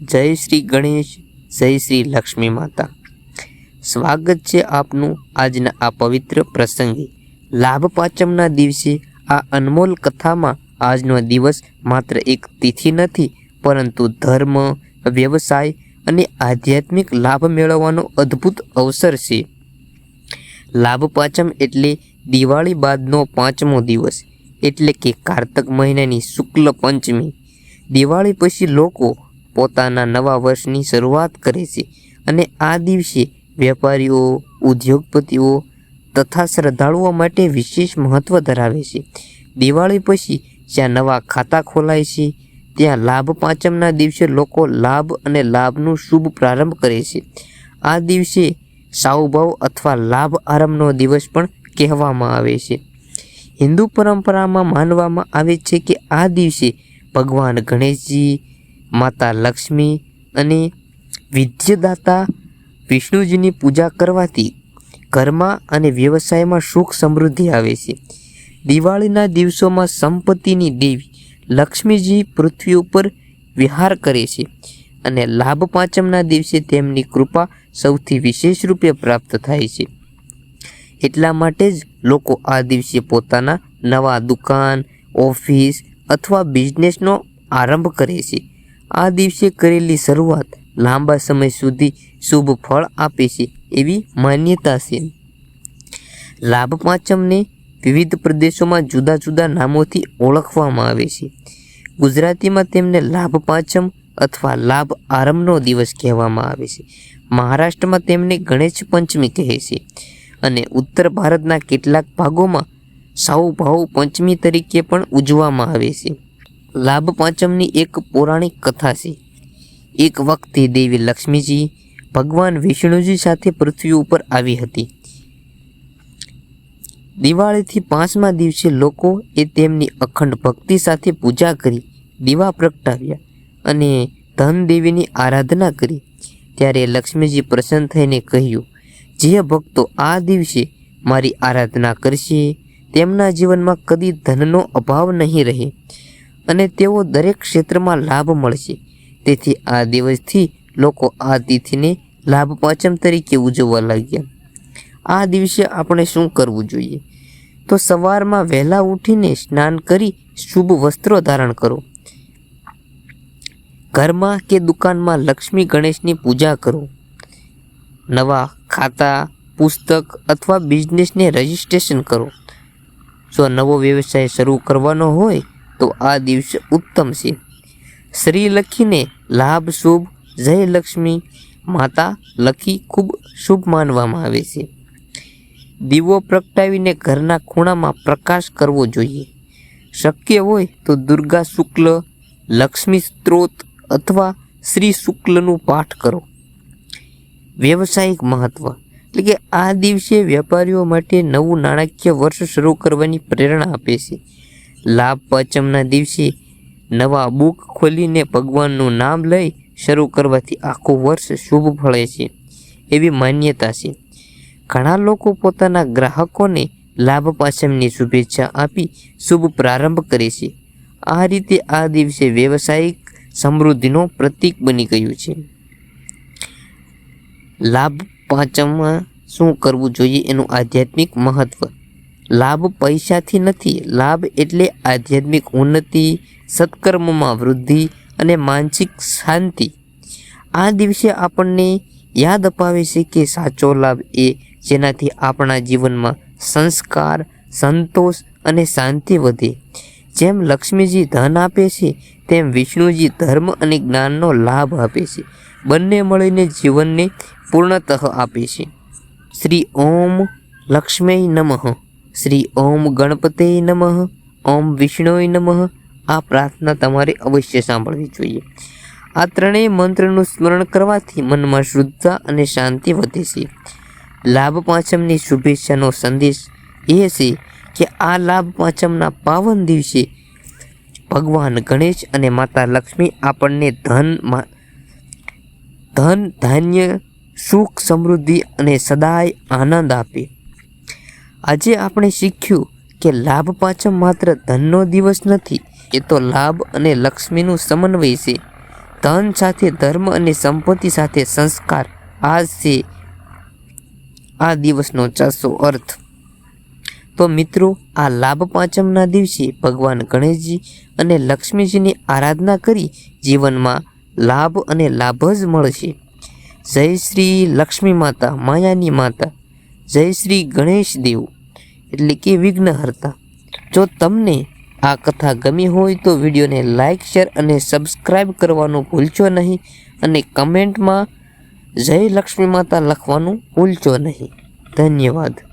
જય શ્રી ગણેશ, જય શ્રી લક્ષ્મી માતા. સ્વાગત છે આપનું આજના આ પવિત્ર પ્રસંગે. લાભ પાંચમના દિવસે આ અનમોલ કથામાં આજનો દિવસ માત્ર એક તિથિ નથી, પરંતુ ધર્મ, વ્યવસાય અને આધ્યાત્મિક લાભ મેળવવાનો અદ્ભુત અવસર છે. લાભ પાંચમ એટલે દિવાળી બાદનો પાંચમો દિવસ, એટલે કે કારતક મહિનાની શુક્લ પંચમી. દિવાળી પછી લોકો પોતાના નવા વર્ષની શરૂઆત કરે છે અને આ દિવસે વેપારીઓ, ઉદ્યોગપતિઓ તથા શ્રદ્ધાળુઓ માટે વિશેષ મહત્ત્વ ધરાવે છે. દિવાળી પછી જ્યાં નવા ખાતા ખોલાય છે, ત્યાં લાભ પાંચમના દિવસે લોકો લાભ અને લાભનું શુભ પ્રારંભ કરે છે. આ દિવસે સાવભાવ અથવા લાભ આરંભનો દિવસ પણ કહેવામાં આવે છે. હિન્દુ પરંપરામાં માનવામાં આવે છે કે આ દિવસે ભગવાન ગણેશજી માતા લક્ષ્મી અને વિદ્યદાતા વિષ્ણુજીની પૂજા કરવાથી ઘરમાં અને વ્યવસાયમાં સુખ સમૃદ્ધિ આવે છે. દિવાળીના દિવસોમાં સંપત્તિની દેવી લક્ષ્મીજી પૃથ્વી ઉપર વિહાર કરે છે અને લાભ પાંચમના દિવસે તેમની કૃપા સૌથી વિશેષ રૂપે પ્રાપ્ત થાય છે. એટલા માટે જ લોકો આ દિવસે પોતાના નવા દુકાન, ઓફિસ અથવા બિઝનેસનો આરંભ કરે છે. આ દિવસે કરેલી શરૂઆત લાંબા સમય સુધી શુભ ફળ આપે છે એવી માન્યતા છે. લાભ પાંચમને વિવિધ પ્રદેશોમાં જુદા જુદા નામોથી ઓળખવામાં આવે છે. ગુજરાતીમાં તેમને લાભ પાંચમ અથવા લાભ આરંભનો દિવસ કહેવામાં આવે છે. મહારાષ્ટ્રમાં તેમને ગણેશ પંચમી કહે છે અને ઉત્તર ભારતના કેટલાક ભાગોમાં સાવભાવ પંચમી તરીકે પણ ઉજવવામાં આવે છે. લાભ પાંચમની એક પૌરાણિક કથા છે. એક વખતે દેવી લક્ષ્મીજી ભગવાન વિષ્ણુજી સાથે પૃથ્વી ઉપર આવી હતી. દિવાળીથી પાંચમા દિવસે લોકો એ તેમની અખંડ ભક્તિ સાથે પૂજા કરી દીવા પ્રગટાવ્યા અને ધન દેવીની આરાધના કરી. ત્યારે લક્ષ્મીજી પ્રસન્ન થઈને કહ્યું, જે ભક્તો આ દિવસે મારી આરાધના કરશે, તેમના જીવનમાં કદી ધનનો અભાવ નહીં રહે. અને તેઓ દરેક ક્ષેત્રમાં લાભ મળશે. તેથી આ દિવસથી લોકો આ તિથિને લાભ પાંચમ તરીકે ઉજવવા લાગ્યા. આ દિવસે આપણે શું કરવું જોઈએ? તો સવારમાં વહેલા ઉઠીને સ્નાન કરી શુભ વસ્ત્રો ધારણ કરો. ઘરમાં કે દુકાનમાં લક્ષ્મી ગણેશની પૂજા કરો. નવા ખાતા, પુસ્તક અથવા બિઝનેસને રજિસ્ટ્રેશન કરો. જો નવો વ્યવસાય શરૂ કરવાનો હોય તો આ દિવસ ઉત્તમ છે. શ્રી લખીને લાભ શુભ જય લક્ષ્મી માતા લખી ખૂબ શુભ માનવામાં આવે છે. દીવો પ્રગટાવીને ઘરના ખૂણામાં પ્રકાશ કરવો જોઈએ. શક્ય હોય તો દુર્ગા શુક્લ, લક્ષ્મી સ્ત્રોત અથવા શ્રી શુક્લનું પાઠ કરો. વ્યવસાયિક મહત્વ, એટલે કે આ દિવસે વેપારીઓ માટે નવું નાણાકીય વર્ષ શરૂ કરવાની પ્રેરણા આપે છે. લાભ પાંચમના દિવસે નવા બુક ખોલીને ભગવાનનું નામ લઈ શરૂ કરવાથી આખું વર્ષ શુભ ફળે છે, એવી માન્યતા છે. ઘણા લોકો પોતાના ગ્રાહકોને લાભ પાંચમની શુભેચ્છા આપી શુભ પ્રારંભ કરે છે. આ રીતે આ દિવસે વ્યવસાયિક સમૃદ્ધિનો પ્રતીક બની ગયું છે. લાભ પાંચમમાં શું કરવું જોઈએ એનું આધ્યાત્મિક મહત્વ? લાભ પૈસાથી નથી. લાભ એટલે આધ્યાત્મિક ઉન્નતિ, સત્કર્મમાં વૃદ્ધિ અને માનસિક શાંતિ. આ દિવસે આપણને યાદ અપાવે છે કે સાચો લાભ એ જેનાથી આપણા જીવનમાં સંસ્કાર, સંતોષ અને શાંતિ વધે. જેમ લક્ષ્મીજી ધન આપે છે, તેમ વિષ્ણુજી ધર્મ અને જ્ઞાનનો લાભ આપે છે. બંને મળીને જીવનને પૂર્ણતઃ આપે છે. શ્રી ઓમ લક્ષ્મી નમઃ. શ્રી ઓમ ગણપતે નમઃ, ઓમ વિષ્ણુય નમઃ. આ પ્રાર્થના તમારે અવશ્ય સાંભળવી જોઈએ. આ ત્રણેય મંત્રનું સ્મરણ કરવાથી મનમાં શુદ્ધતા અને શાંતિ વધે છે. લાભ પાંચમની શુભેચ્છાનો સંદેશ એ છે કે આ લાભ પાંચમના પાવન દિવસે ભગવાન ગણેશ અને માતા લક્ષ્મી આપણને ધન ધન, ધાન્ય, સુખ, સમૃદ્ધિ અને સદાય આનંદ આપે. આજે આપણે શીખ્યું કે લાભ પાંચમ માત્ર ધનનો દિવસ નથી, એ તો લાભ અને લક્ષ્મીનું સમન્વય છે. ધન સાથે ધર્મ અને સંપત્તિ સાથે સંસ્કાર, આ છે આ દિવસનો ચાસો અર્થ. તો મિત્રો, આ લાભ પાંચમના દિવસે ભગવાન ગણેશજી અને લક્ષ્મીજીની આરાધના કરી જીવનમાં લાભ અને લાભ જ મળશે. જય શ્રી લક્ષ્મી માતા, માયાની માતા. જય શ્રી ગણેશ દેવ. એટલે કે વિઘ્નહર્તા. જો તમને આ કથા ગમી હોય તો વિડીયોને લાઇક શેર અને સબસ્ક્રાઈબ કરવાનું ભૂલશો નહીં અને કમેન્ટમાં જય લક્ષ્મી માતા લખવાનું ભૂલશો નહીં. ધન્યવાદ.